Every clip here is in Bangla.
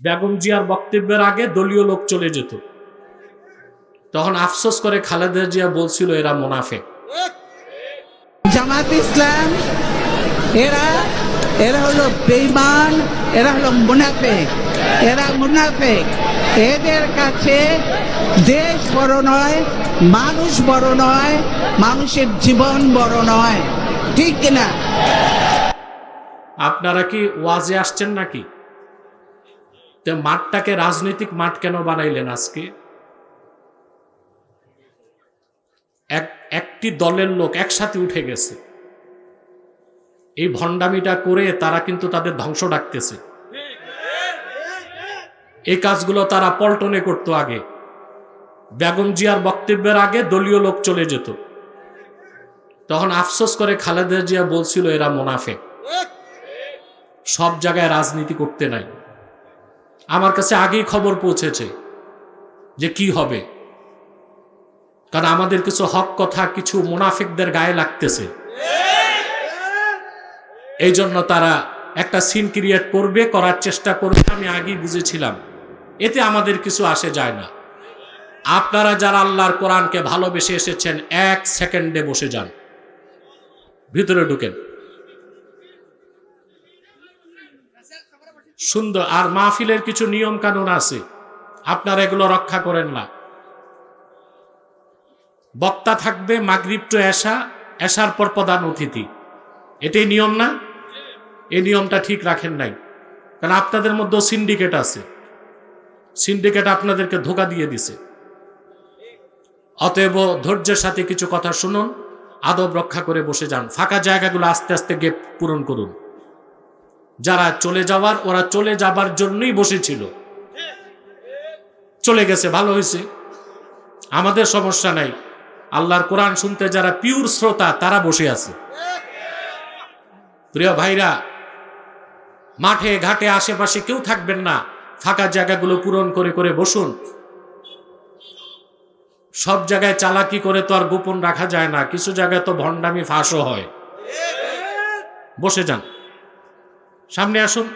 বেগম জিয়ার বক্তব্যের আগে দলীয় লোক চলে যেত। তখন আফসোস করে খালেদা জিয়া বলছিল এরা মোনাফে জামাত ইসলাম এরা এরা হলো বেইমান এরা হলো মুনাফেক এরা মুনাফেক। এদের কাছে দেশ বড় নয় মানুষ বড় নয় মানুষের জীবন বড় নয়। ঠিক কিনা? আপনারা কি ওয়াজে আসছেন নাকি? তো মাঠটাকে রাজনৈতিক মাঠ কেন বানাইলেন আজকে? এক, একটি দলের লোক একসাথে উঠে গেছে। এই ভণ্ডামিটা করে তারা কিন্তু তাদের ধ্বংস ডাকতেছে। এই কাজগুলো তারা পল্টনে করতো আগে। বেগম জিয়ার বক্তব্যের আগে দলীয় লোক চলে যেত। তখন আফসোস করে খালেদা জিয়া বলছিল, এরা মোনাফেক। সব জায়গায় রাজনীতি করতে নাই। আমার কাছে আগেই খবর পৌঁছেছে যে কি হবে। কারণ আমাদের কিছু হক কথা, কিছু মুনাফিকদের গায়ে লাগতেছে। এই জন্য তারা একটা সিন ক্রিয়েট করবে, করার চেষ্টা করবে, আমি আগেই বুঝেছিলাম। এতে আমাদের কিছু আসে যায় না। আপনারা যারা আল্লাহর কোরআনকে ভালোবেসে এসেছেন, এক সেকেন্ডে বসে যান। ভিতরে ঢুকেন। সুন্দর। আর মাহফিলের কিছু নিয়ম কানুন আছে। আপনারা এগুলো রক্ষা করেন না। বক্তা থাকবে মাগরিব টু এসা এসার পর প্রধান অতিথি। এটাই নিয়ম না? এই নিয়মটা ঠিক রাখেন নাই। কারণ আপনাদের মধ্যে সিন্ডিকেট আছে। সিন্ডিকেট আপনাদেরকে ধোকা দিয়ে দিছে। অতএব ধৈর্যের সাথে কিছু কথা শুনুন, আদব রক্ষা করে বসে যান। ফাঁকা জায়গাগুলো আস্তে আস্তে গেপ পূরণ করুন। যারা চলে যাওয়ার, ওরা চলে যাবার জন্যই বসেছিল। চলে গেছে, ভালো হয়েছে। আমাদের সমস্যা নাই। আল্লাহর কোরআন শুনতে যারা পিওর শ্রোতা, তারা বসে আছে। প্রিয় ভাইরা, মাঠে, ঘাটে, আশেপাশে কেউ থাকবেন না। ফাঁকা জায়গাগুলো পূরণ করে করে বসুন। সব জায়গায় চালাকি করে তো আর গোপন রাখা যায় না। কিছু জায়গায় তো ভণ্ডামি, ফাঁসও হয়। বসে যান। সামনে আসুন,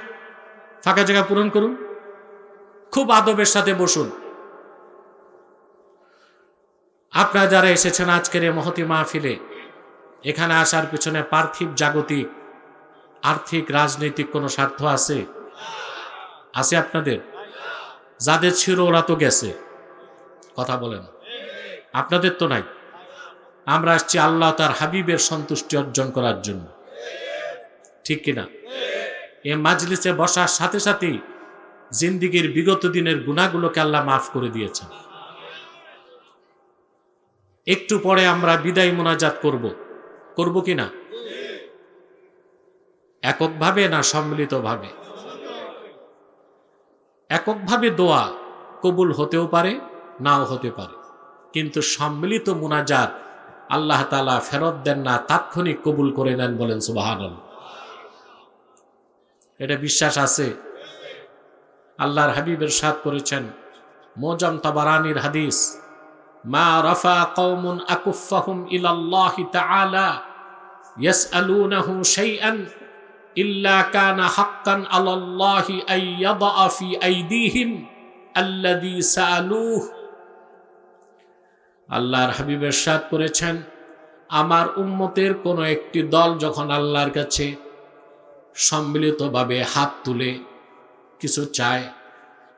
ফাঁকা জায়গা পূরণ করুন, খুব আদবের সাথে বসুন। আপনারা যারা এসেছেন আজকের এই মহতি মাহফিলে, এখানে আসার পিছনে পার্থিব জাগতিক আর্থিক, রাজনৈতিক কোনো স্বার্থ আছে? আছে আপনাদের? যাদের ছিল ওরা তো গেছে। কথা বলেন। আপনাদের তো নাই। আমরা আসছি আল্লাহ তার হাবিবের সন্তুষ্টি অর্জন করার জন্য। ঠিক কিনা? এ মাজলিসে বসার সাথে সাথেই জিন্দিগির বিগত দিনের গুণাগুলোকে আল্লাহ মাফ করে দিয়েছেন। একটু পরে আমরা বিদায় মোনাজাত করব। করব কি না? এককভাবে না সম্মিলিতভাবে? এককভাবে দোয়া কবুল হতেও পারে, নাও হতে পারে। কিন্তু সম্মিলিত মোনাজাত আল্লাহ তালা ফেরত দেন না, তাৎক্ষণিক কবুল করে নেন বলেন সুবাহান এটা বিশ্বাস আছে। আল্লাহর হাবিবের সাদ করেছেন, মোজাম তাবারানির হাদিস, মা রফা কৌমুন আকুফাহুম ইলাল্লাহি তাআলা ইয়াসআলুনাহু শাইআন ইল্লা কানা হাক্কান আলাল্লাহি আন ইয়াদা ফি আইদিহিম আল্লাযী সাআলুহ। আল্লাহর হাবিবের সাদ করেছেন, আমার উম্মতের কোনো একটি দল যখন আল্লাহর কাছে সম্মিলিতভাবে হাত তুলে কিছু চায়।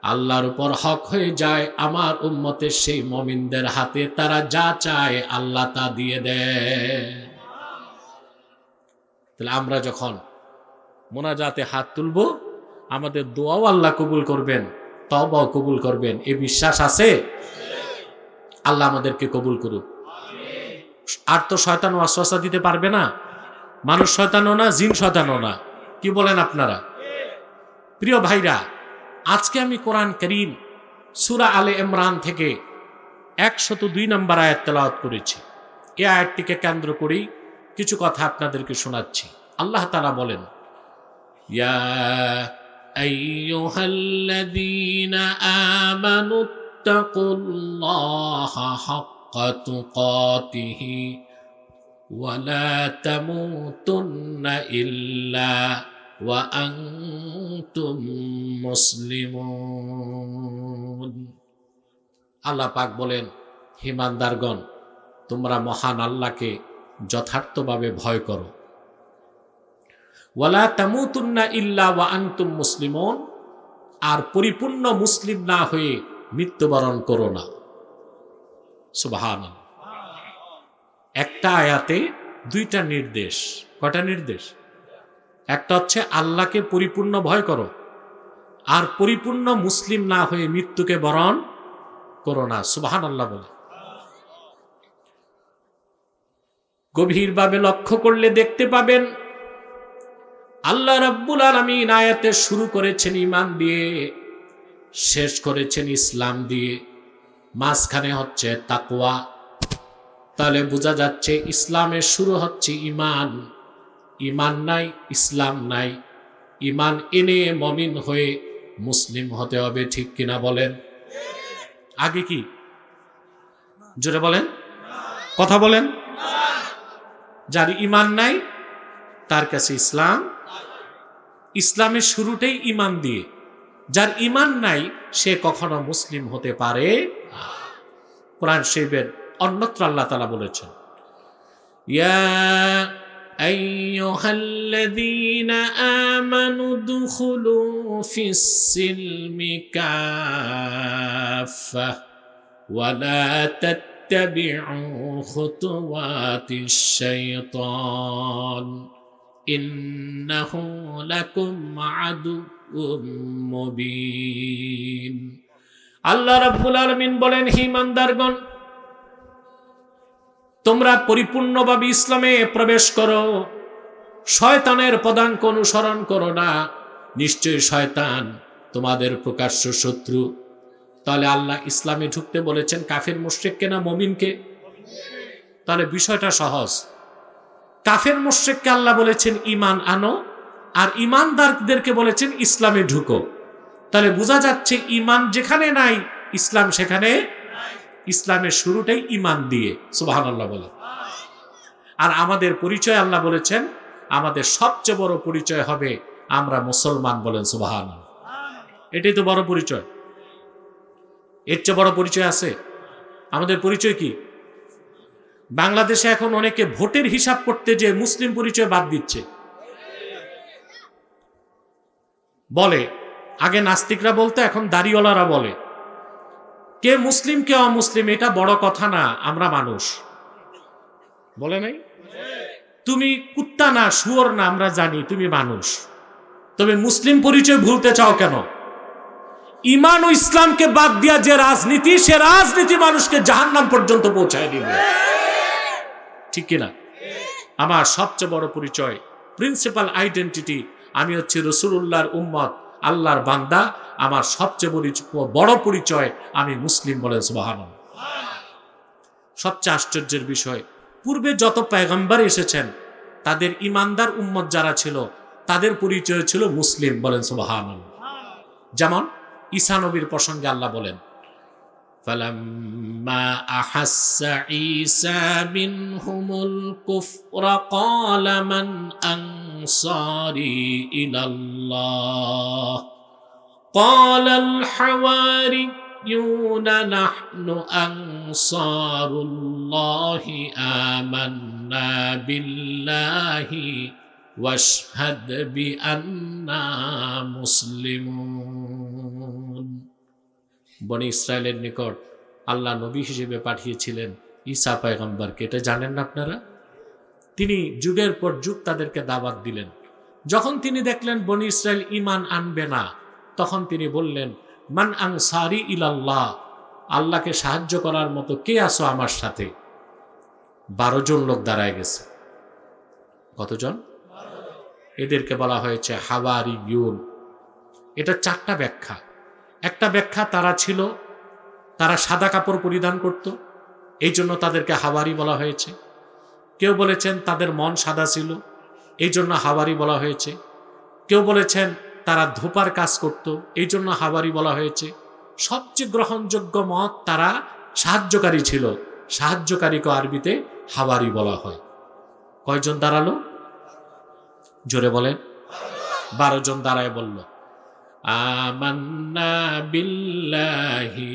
আল্লাহর উপর হক হয়ে যায়, আমার উম্মতের সেই মমিনদের হাতে তারা যা চায় আল্লাহ তা দিয়ে দেয়। তাহলে আমরা যখন মোনাজাতে হাত তুলব, আমাদের দোয়াও আল্লাহ কবুল করবেন তবাও কবুল করবেন। এ বিশ্বাস আছে? আল্লাহ আমাদেরকে কবুল করুক। আর তো শয়তান আশ্বাসা দিতে পারবে না। মানুষ শয়তানও না, জিন শয়তানও না। কি বলেন আপনারা? প্রিয় ভাইরা, আজকে আমি কোরআন করিম সুরা আলে ইমরান থেকে একশত দুই নম্বর আয়াত তেলাওয়াত করেছি। এই আয়াতটিকে কেন্দ্র করেই কিছু কথা আপনাদেরকে শোনাচ্ছি। আল্লাহ তালা বলেন, ইয়া আইয়ুহাল্লাযীনা আমানু ইত্তাকুল্লাহা হাক্কা তুকাতিহি ওয়ালা তামুতুন্না ইল্লা وأنتم مسلمون আল্লাহ পাক বলেন হিমানদারগণ তোমরা মহান আল্লাহকে যথার্থভাবে ভয় করো ওয়ালা তামুতুন্না ইল্লা ওয়া আনতুম মুসলিমুন আর পরিপূর্ণ মুসলিম না হয়ে মৃত্যুবরণ করো না সুবাহান একটা আয়াতে দুইটা নির্দেশ। কটা নির্দেশ? একটা হচ্ছে, আল্লাহকে পরিপূর্ণ ভয় করো। আর পরিপূর্ণ মুসলিম না হয়ে মৃত্যুকে বরণ করো না সুবাহান আল্লাহ বলে। গভীরভাবে লক্ষ্য করলে দেখতে পাবেন, আল্লাহ রাব্বুল আলমিন আয়াতে শুরু করেছেন ইমান দিয়ে, শেষ করেছেন ইসলাম দিয়ে। মাঝখানে হচ্ছে তাকওয়া। তাহলে বোঝা যাচ্ছে ইসলামের শুরু হচ্ছে ইমান। ইমান নাই, ইসলাম নাই। ইমান এনে মমিন হয়ে মুসলিম হতে হবে, ঠিক কিনা বলেন? আগে কি? জোরে বলেন। কথা বলেন। যার ইমান নাই, তার কাছে ইসলাম। ইসলামের শুরুটাই ইমান দিয়ে। যার ইমান নাই, সে কখনো মুসলিম হতে পারে কোরআন শরীফের অন্যত্র আল্লাহ তালা বলেছেন ইয়া أيها الذين آمنوا ادخلوا في السلم كافة ولا تتبعوا خطوات الشيطان إنه لكم عدو মুবিন আল্লাহ রাব্বুল আলামিন বলেন হে ইমানদারগণ তোমরা পরিপূর্ণভাবে ইসলামে প্রবেশ করো। শয়তানের পদাঙ্ক অনুসরণ করো না। নিশ্চয়ই শয়তান তোমাদের প্রকাশ্য শত্রু। তাহলে আল্লাহ ইসলামে ঢুকতে বলেছেন, কাফের মুশ্রিককে না মমিনকে? তাহলে বিষয়টা সহজ। কাফের মুশ্রিককে আল্লাহ বলেছেন, ইমান আনো, আর ইমানদারদেরকে বলেছেন, ইসলামে ঢুকো। তাহলে বোঝা যাচ্ছে, ইমান যেখানে নাই, ইসলাম সেখানে ইসলামের শুরুটাই ইমান দিয়ে সুবাহান আল্লাহ বলে আর আমাদের পরিচয় আল্লাহ বলেছেন, আমাদের সবচেয়ে বড় পরিচয় হবে আমরা মুসলমান বলেন সুবাহান এটাই তো বড় পরিচয়। এর চেয়ে বড় পরিচয় আছে। আমাদের পরিচয় কি? বাংলাদেশে এখন অনেকে ভোটের হিসাব করতে যে মুসলিম পরিচয় বাদ দিচ্ছে। বলে, আগে নাস্তিকরা বলতো, এখন দাড়িওয়ালারা বলে। কে মুসলিম, কে অমুসলিম, এটা বড় কথা না, আমরা মানুষ। বলে নাই? তুমি কুত্তা না, শুয়োর না, আমরা জানি, তুমি মানুষ। তবে মুসলিম পরিচয় ভুলতে চাও কেন? ইমান ও ইসলামকে বাদ দিয়া যে রাজনীতি, সে রাজনীতি মানুষকে জাহান্নাম পর্যন্ত পৌঁছায় দিবে। ঠিক কিনা? আমার সবচেয়ে বড় পরিচয় প্রিন্সিপাল আইডেন্টিটি আমি হচ্ছে রসুল্লাহর উম্মত, আল্লাহর বান্দা আমার সবচেয়ে পরিচ- বড় পরিচয় আমি মুসলিম বলে সুবাহান সবচেয়ে আশ্চর্যের বিষয় পূর্বে যত পেগম্বার এসেছেন তাদের ইমানদার উম্মত যারা ছিল তাদের পরিচয় ছিল মুসলিম বলেন সুবাহান যেমন ঈসা নবীর প্রসঙ্গে আল্লাহ বলেন فلما أحس عيسى منهم الكفر قال من أنصاري إلى الله قال الحواريون نحن أنصار الله آمنا بالله واشهد بأننا مسلمون বনি ইসরায়েলের নিকট আল্লাহ নবী হিসেবে পাঠিয়েছিলেন ঈসা পয়গম্বরকে এটা জানেন না আপনারা তিনি যুগের পর যুগ তাদেরকে দাওয়াত দিলেন যখন তিনি দেখলেন বনি ইসরায়েল ইমান আনবে না তখন তিনি বললেন, মান আং সারি ইলাল্লাহ, আল্লাহকে সাহায্য করার মতো কে আসো আমার সাথে? বারো জন লোক দাঁড়ায় গেছে। কতজন? এদেরকে বলা হয়েছে হাওয়ারি ইউন এটা চারটা ব্যাখ্যা। একটা ব্যাখ্যা তারা ছিল, তারা সাদা কাপড় পরিধান করত, এই জন্য তাদেরকে হাওয়ারি বলা হয়েছে। কেউ বলেছেন তাদের মন সাদা ছিল, এই জন্য হাওয়ারি বলা হয়েছে। কেউ বলেছেন তারা ধোপার কাজ করত। এই জন্য হাওয়ারি বলা হয়েছে, সবচেয়ে গ্রহণযোগ্য মত তারা সাহায্যকারী ছিল। সাহায্যকারীকে আরবিতে হাওয়ারি বলা হয়। কয়জন দাঁড়াল? জোরে বলেন। বারো জন দাঁড়ায় বলল, আমান্না বিল্লাহি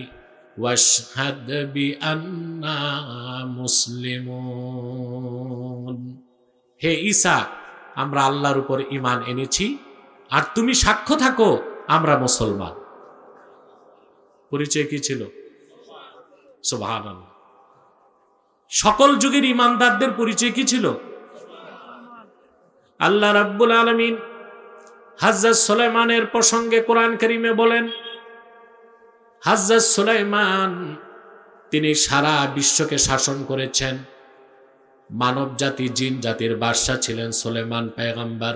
ওয়াশহাদ বিআন্না মুসলিমুন। হে ঈসা, আমরা আল্লাহর উপর ইমান এনেছি। আর তুমি সাক্ষ্য থাকো, আমরা মুসলমান। পরিচয় কি ছিল? সকল যুগের ইমানদারদের পরিচয় কি ছিল? আল্লাহ রাব্বুল আলামিন হাজরত সুলাইমানের প্রসঙ্গে কোরআন করিমে বলেন, হাজরত সুলাইমান, তিনি সারা বিশ্বকে শাসন করেছেন। মানব জাতি জিন জাতির বাদশা ছিলেন সুলেমান পেগম্বর।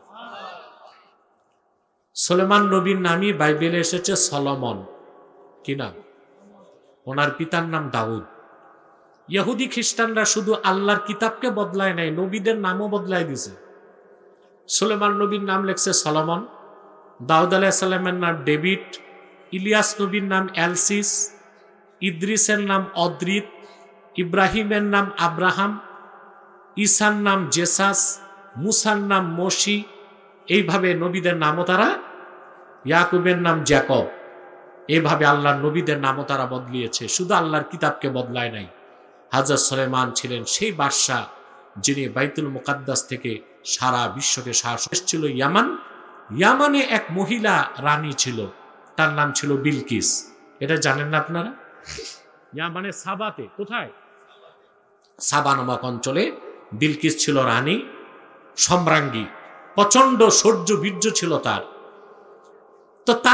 সুলেমান নবীর নামই বাইবেলে এসেছে সলমন। কি নাম? ওনার পিতার নাম দাউদ। ইহুদি খ্রিস্টানরা শুধু আল্লাহর কিতাবকে বদলায় নাই, নবীদের নামও বদলায় দিছে। সুলেমান নবীর নাম লেখছে সলমন। দাউদ আলাইসাল্লামের নাম ডেভিড। ইলিয়াস নবীর নাম অ্যালসিস ইদ্রিসের নাম অদ্রিত। ইব্রাহিমের নাম আব্রাহাম। ঈসার নাম জেসাস। মুসার নাম মসি এইভাবে নবীদের নামও তারা ইয়াকুবের নাম জ্যাকব। এভাবে আল্লাহর নবীদের নামও তারা বদলিয়েছে। শুধু আল্লাহর কিতাবকে বদলায় নাই। হাজার সলেমান ছিলেন সেই বাদশাহ যিনি বাইতুল মুকাদ্দাস থেকে সারা বিশ্বকে শাসক ছিল ইয়ামান ইয়ামানে এক মহিলা রানী ছিল। তার নাম ছিল বিলকিস। এটা জানেন না আপনারা? ইয়ামানে সাবাতে কোথায়? সাবা নামক অঞ্চলে বিলকিস ছিল রানী সম্রাঙ্গী প্রচণ্ড সৌর্য বীর্য ছিল তার।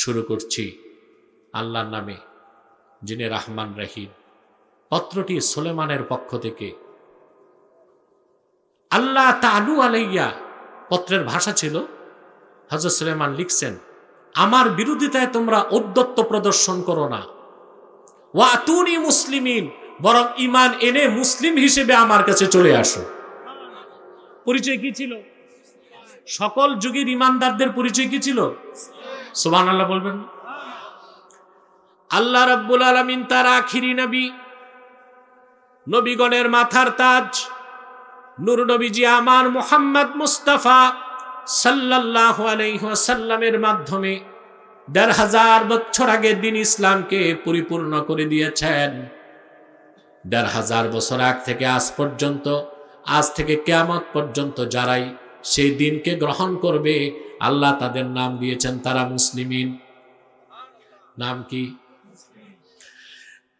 শুরু করছি আল্লাহর নামে, যিনি রাহমান রাহিম। পত্রটি সোলেমানের পক্ষ থেকে। আল্লাহ তালু আলাইয়া, পত্রের ভাষা ছিল হজরত সুলেমান লিখছেন, আমার বিরোধিতায় তোমরা ঔদ্ধত্য প্রদর্শন করো না। ওয়া তুনি মুসলিমিন, বরং ইমান এনে মুসলিম হিসেবে আমার কাছে চলে আসো। পরিচয় কি ছিল? সকল যুগের ইমানদারদের পরিচয় কি ছিল? সুবান আল্লাহ বলবেন? আল্লাহ রাব্বুল আলামিন তার আখিরি নবী, নবীগণের মাথার তাজ, নূর নবীজি আমার মুহাম্মদ মুস্তাফা সাল্লাল্লাহু আলাইহি মাধ্যমে দেড় হাজার বছর আগে দিন ইসলামকে পরিপূর্ণ করে দিয়েছেন দেড় হাজার বছর আগ থেকে আজ পর্যন্ত, আজ থেকে কেয়ামত পর্যন্ত যারাই সেই দিনকে গ্রহণ করবে আল্লাহ তাদের নাম দিয়েছেন তারা মুসলিমিন নাম কি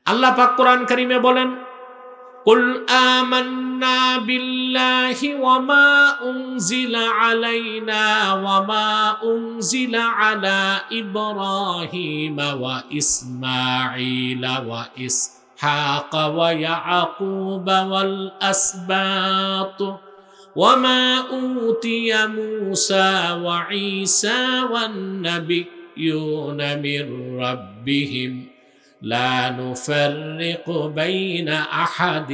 আল্লাহ পাক কোরআন কারিমে বলেন قل آمنا بالله وما أنزل علينا وما أنزل على إبراهيم وإسماعيل وإسحاق ويعقوب والأسباط وما أوتي موسى وعيسى والنبيون من ربهم لا نفرق بين احد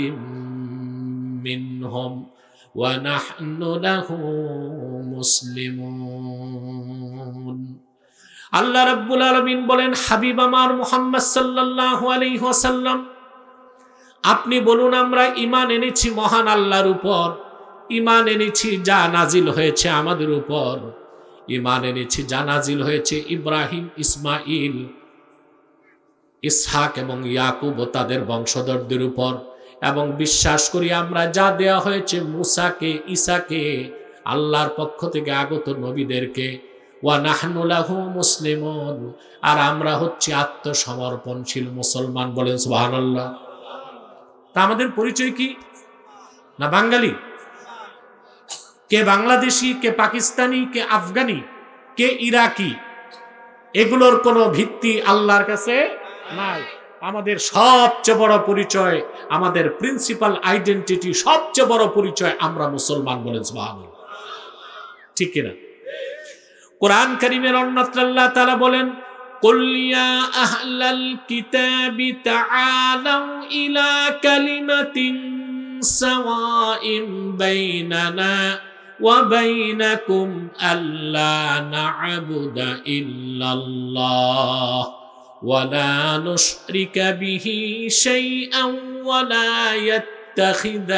منهم ونحن له مسلمون আল্লাহ রাব্বুল আলামিন বলেন হাবিব আমার মুহাম্মদ সাল্লাল্লাহু আলাইহি ওয়াসাল্লাম আপনি বলুন আমরা ঈমান এনেছি মহান আল্লাহর উপর ঈমান এনেছি, যা নাজিল হয়েছে আমাদের উপর। ইমান এনেছি, যা নাজিল হয়েছে ইব্রাহিম ইসমাইল ইসহাক এবং ইয়াকুব ও তাদের বংশধরদের উপর। এবং বিশ্বাস করি আমরা যা দেয়া হয়েছে মুসাকে, ঈসাকে, আল্লাহর পক্ষ থেকে আগত নবীদেরকে। ওয়া নাহনু লাহু মুসলিমুন। আর আমরা হচ্ছি আত্মসমর্পণশীল মুসলমান বলেন সুবহানাল্লাহ। তা আমাদের পরিচয় কি? না বাঙালি? কে বাংলাদেশি, কে পাকিস্তানি, কে আফগানি, কে ইরাকি, এগুলোর কোনো ভিত্তি আল্লাহর কাছে নাই। আমাদের সবচেয়ে বড় পরিচয়, আমাদের প্রিন্সিপাল আইডেন্টিটি সবচেয়ে বড় পরিচয় আমরা মুসলমান বলে ঠিক কিনা? কোরআন করিমের অন্যত্র আল্লাহ তারা বলেন কল্লিয়া আহলাল কিতাবি তাআলাউ ইলা কালিমাতিন সাওয়াইন বাইনানা। وبينكم ألا نعبد إلا الله ولا نشرك به شيئا ولا يتخذ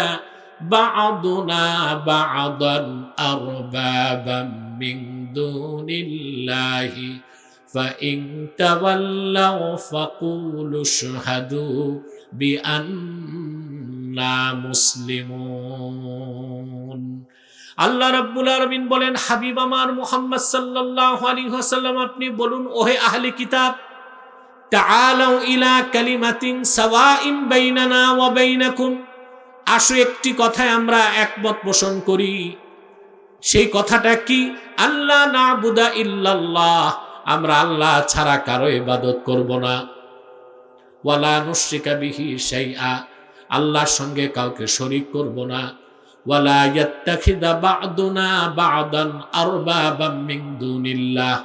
بعضنا بعضا أربابا من دون الله فإن تولوا فقولوا اشهدوا بأننا مسلمون আল্লাহ রাব্বুল আলামিন বলেন, হাবিব আমার মুহাম্মদ সাল্লাল্লাহু আলাইহি ওয়াসাল্লাম, আপনি বলুন, ওহে আহলে কিতাব, তাআলাউ ইলা কালিমাতিন সাওয়াইন বাইনানা ওয়া বাইনাকুম। আসো, একটি কথায় আমরা একমত পোষণ করি। সেই কথাটা কি? আল্লাহ নাবুদা ইল্লাল্লাহ। আমরা আল্লাহ ছাড়া কারও ইবাদত করব না। ওয়ালা নুশরিকা বিহি শাইআ। আল্লাহর সঙ্গে কাউকে শরীক করব না। ওয়ালা ইয়াত্তাখিদা বা'দুনা বা'দান আরবাবাম মিন দুনিল্লাহ।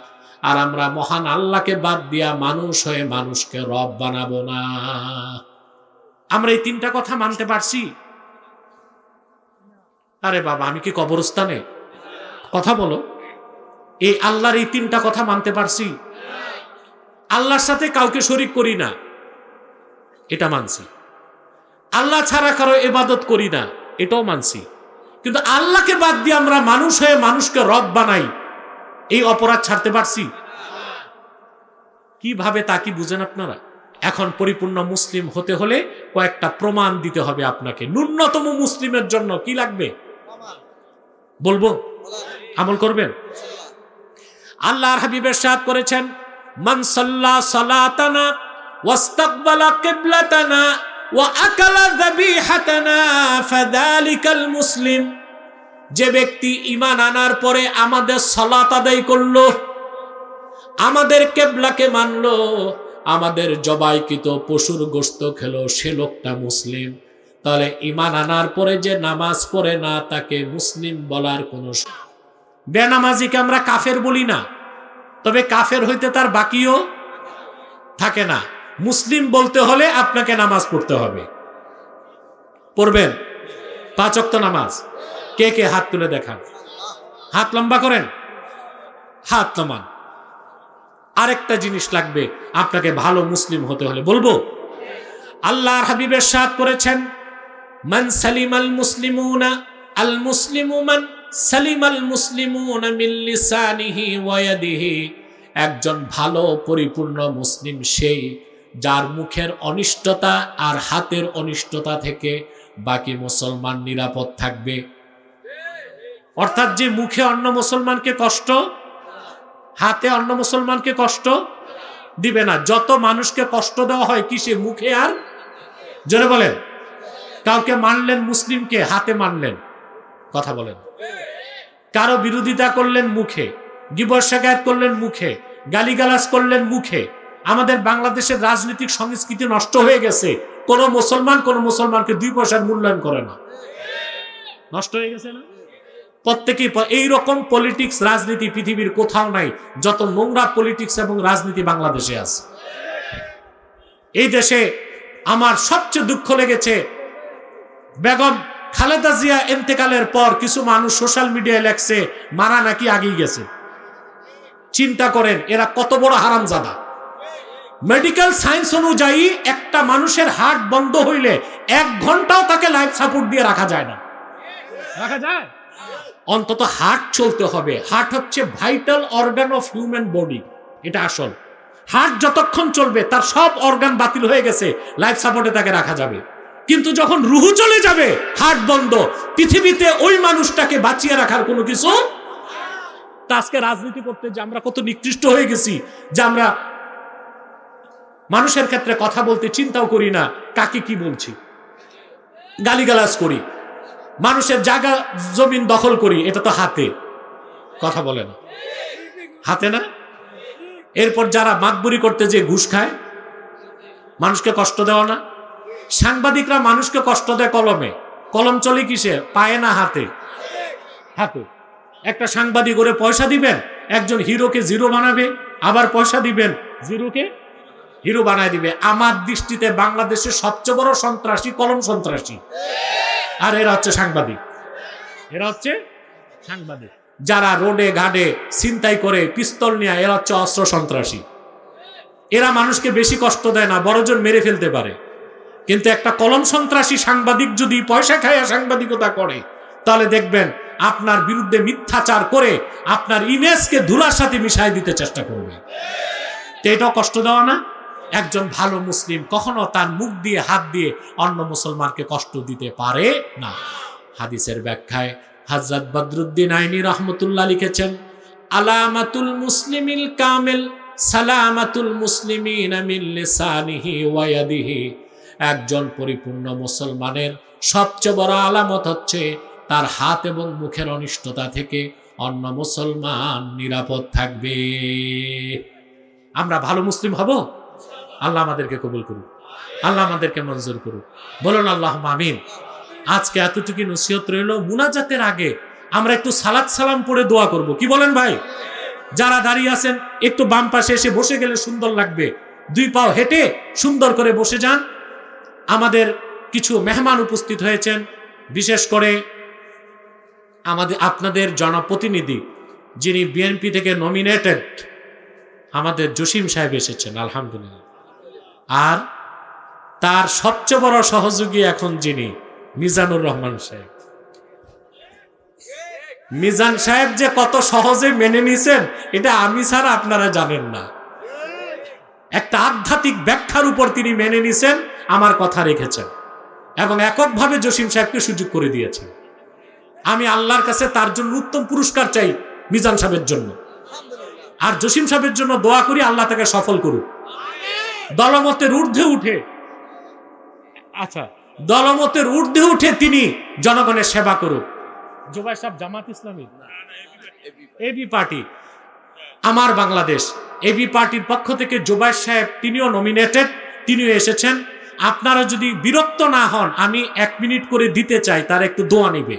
আর আমরা মহান আল্লাহকে বাদ দিয়া মানুষ হয়ে মানুষকে রব বানাবো না। আমরা এই তিনটা কথা মানতে পারছি? আরে বাবা, আমি কি কবরস্থানে? কথা বলো। এই আল্লাহর এই তিনটা কথা মানতে পারছি? আল্লাহর সাথে কাউকে শরিক করি না। এটা মানছি। আল্লাহ ছাড়া কারও এবাদত করি না। এটাও মানছি। কিন্তু আল্লাহকে বাদ দিয়ে আমরা মানুষ হয়ে মানুষকে রব বানাই, এই অপরাধ ছাড়তে পারছি? কীভাবে তা কি বুঝেন আপনারা? এখন পরিপূর্ণ মুসলিম হতে হলে কয়েকটা প্রমাণ দিতে হবে আপনাকে। ন্যূনতম মুসলিমের জন্য কি লাগবে? বলব? আমল করবেন? আল্লাহর হাবিবের সাথ করেছেন, মান সাল্লা সালাতানা ওয়াস্তাকবালা কিবলাতানা মুসলিম। যে ব্যক্তি ঈমান আনার পরে আমাদের সালাত আদায় করল, আমাদের কেবলাকে মানলো, আমাদের জবাইকৃত পশুর গোস্ত খেলো, সে লোকটা মুসলিম। তাহলে ঈমান আনার পরে যে নামাজ পড়ে না, তাকে মুসলিম বলার কোনো বেনামাজিকে আমরা কাফের বলি না, তবে কাফের হইতে তার বাকিও থাকে না। মুসলিম বলতে হলে আপনাকে নামাজ পড়তে হবে। পড়বেন? পাঁচ ওয়াক্ত নামাজ। কে কে হাত তুলে দেখান। হাত লম্বা করেন? হাত লম্বান আরেকটা জিনিস লাগবে, আপনাকে ভালো মুসলিম হতে হলে। বলব? আল্লাহর হাবিবের সাথ করেছেন মান সালিমাল মুসলিমুনা, আল মুসলিমু মান সালিমাল মুসলিমুনা মিন লিসানিহি একজন ভালো, পরিপূর্ণ মুসলিম সেই যার মুখের অনিষ্টতা আর হাতের অনিষ্টতা থেকে বাকি মুসলমান নিরাপদ থাকবে। অর্থাৎ যে মুখে অন্য মুসলমানকে কষ্ট, হাতে অন্য মুসলমানকে কষ্ট দিবে না। যত মানুষকে কষ্ট দেওয়া হয় কিসে মুখে আর? জোরে বলেন। কাউকে মানলেন মুসলিমকে, হাতে মানলেন। কথা বলেন। কারও বিরোধিতা করলেন মুখে, গিবর শেখায়ত করলেন মুখে, গালিগালাজ করলেন মুখে আমাদের বাংলাদেশের রাজনৈতিক সংস্কৃতি নষ্ট হয়ে গেছে। কোন মুসলমান কোন মুসলমানকে দুই পয়সার মূল্যায়ন করে না। নষ্ট হয়ে গেছে না? প্রত্যেকেই এইরকম পলিটিক্স রাজনীতি পৃথিবীর কোথাও নাই, যত নোংরা পলিটিক্স এবং রাজনীতি বাংলাদেশে আছে। এই দেশে আমার সবচেয়ে দুঃখ লেগেছে, বেগম খালেদা জিয়া এন্তেকালের পর কিছু মানুষ সোশ্যাল মিডিয়ায় লেখছে, মারা নাকি আগেই গেছে। চিন্তা করেন, এরা কত বড় হারামজাদা। মেডিকেল সায়েন্স অনুযায়ী একটা মানুষের হার্ট বন্ধ হইলে এক ঘন্টাও তাকে লাইফ সাপোর্ট দিয়ে রাখা যায় না। রাখা যায়? অন্তত হার্ট চলতে হবে। হার্ট হচ্ছে vital organ of human body এটা আসল। হার্ট যতক্ষণ চলবে তার সব অর্গান বাতিল হয়ে গেছে লাইফ সাপোর্টে তাকে রাখা যাবে। কিন্তু যখন রুহু চলে যাবে হার্ট বন্ধ পৃথিবীতে ওই মানুষটাকে বাঁচিয়ে রাখার কোনো কিছু আজকে রাজনীতি করতে যে আমরা কত নিকৃষ্ট হয়ে গেছি যে আমরা মানুষের ক্ষেত্রে কথা বলতে চিন্তাও করি না, কাকে কি বলছি? গালিগালাজ করি। মানুষের জায়গা, জমিন দখল করি, এটা তো হাতে। কথা বলে না। হাতে না? এরপর যারা মাতবুরি করতে যে ঘুষ খায়, মানুষকে কষ্ট দেওয়া না। সাংবাদিকরা মানুষকে কষ্ট দেয় কলমে। কলম চলে কিসে? পায়ে না হাতে। হাতে। একটা সাংবাদিক করে পয়সা দিবেন, একজন হিরোকে জিরো বানাবে, আবার পয়সা দিবেন, জিরোকে হিরো বানায় দিবে। আমার দৃষ্টিতে বাংলাদেশের সবচেয়ে বড় সন্ত্রাসী কলম সন্ত্রাসী। আর এরা হচ্ছে সাংবাদিক। এরা হচ্ছে সাংবাদিক। যারা রোডে, ঘাটে ছিনতাই করে পিস্তল নিয়ে, এরা হচ্ছে অস্ত্র সন্ত্রাসী। এরা মানুষকে বেশি কষ্ট দেয় না, বড়জন মেরে ফেলতে পারে। কিন্তু একটা কলম সন্ত্রাসী সাংবাদিক যদি পয়সা খাইয়া সাংবাদিকতা করে, তাহলে দেখবেন আপনার বিরুদ্ধে মিথ্যাচার করে আপনার ইমেজকে ধুলার সাথে মিশাই দিতে চেষ্টা করবে। তো এটাও কষ্ট দেওয়া না? একজন ভালো মুসলিম কখনো তার মুখ দিয়ে, হাত দিয়ে অন্য মুসলমানকে কষ্ট দিতে পারে না। হাদিসের ব্যাখ্যায় হাজরত বদরুদ্দিন আইনি রহমতুল্লাহ লিখেছেন, আলামাতুল মুসলিমিল কামেল, সালামাতুল মুসলিমিন মিন একজন পরিপূর্ণ মুসলমানের সবচেয়ে বড় আলামত হচ্ছে তার হাত এবং মুখের অনিষ্টতা থেকে অন্য মুসলমান নিরাপদ থাকবে। আমরা ভালো মুসলিম হব? আল্লাহ আমাদেরকে কবুল করুক। আল্লাহ আমাদেরকে মঞ্জুর করুক। বলুন আল্লাহ মামিন আজকে এতটুকু নসিহত রইল। মুনাজাতের আগে আমরা একটু সালাদ সালাম পড়ে দোয়া করব। কি বলেন ভাই? যারা দাঁড়িয়ে আছেন, একটু বাম পাশে এসে বসে গেলে সুন্দর লাগবে। দুই পাও হেঁটে সুন্দর করে বসে যান। আমাদের কিছু মেহমান উপস্থিত হয়েছেন। বিশেষ করে আমাদের, আপনাদের জনপ্রতিনিধি, যিনি বিএনপি থেকে নমিনেটেড আমাদের জসিম সাহেব এসেছেন, আলহামদুলিল্লাহ। আর তার সবচেয়ে বড় সহযোগী এখন যিনি, মিজানুর রহমান সাহেব। মিজান সাহেব যে কত সহজে মেনে নিছেন, এটা আমি ছাড়া আপনারা জানেন না। একটা আধ্যাত্মিক ব্যাখ্যার উপর তিনি মেনে নিছেন, আমার কথা রেখেছেন। এবং এককভাবে জসিম সাহেবকে সুযোগ করে দিয়েছেন। আমি আল্লাহর কাছে তার জন্য উত্তম পুরস্কার চাই মিজান সাহেবের জন্য। আর জসিম সাহেবের জন্য দোয়া করি, আল্লাহ তাকে সফল করুক। দলমতের ঊর্ধ্বে উঠে। আচ্ছা। দলমতের ঊর্ধ্বে উঠে তিনি জনগণের সেবা করুক। জোবাই সাহেব জামাত ইসলামী? এবি পার্টি আমার বাংলাদেশ এবি পার্টির পক্ষ থেকে জোবাই সাহেব তিনিও নমিনেটেড তিনিও এসেছেন। আপনারা যদি বিরক্ত না হন আমি এক মিনিট করে দিতে চাই তার একটু দোয়া নেবে।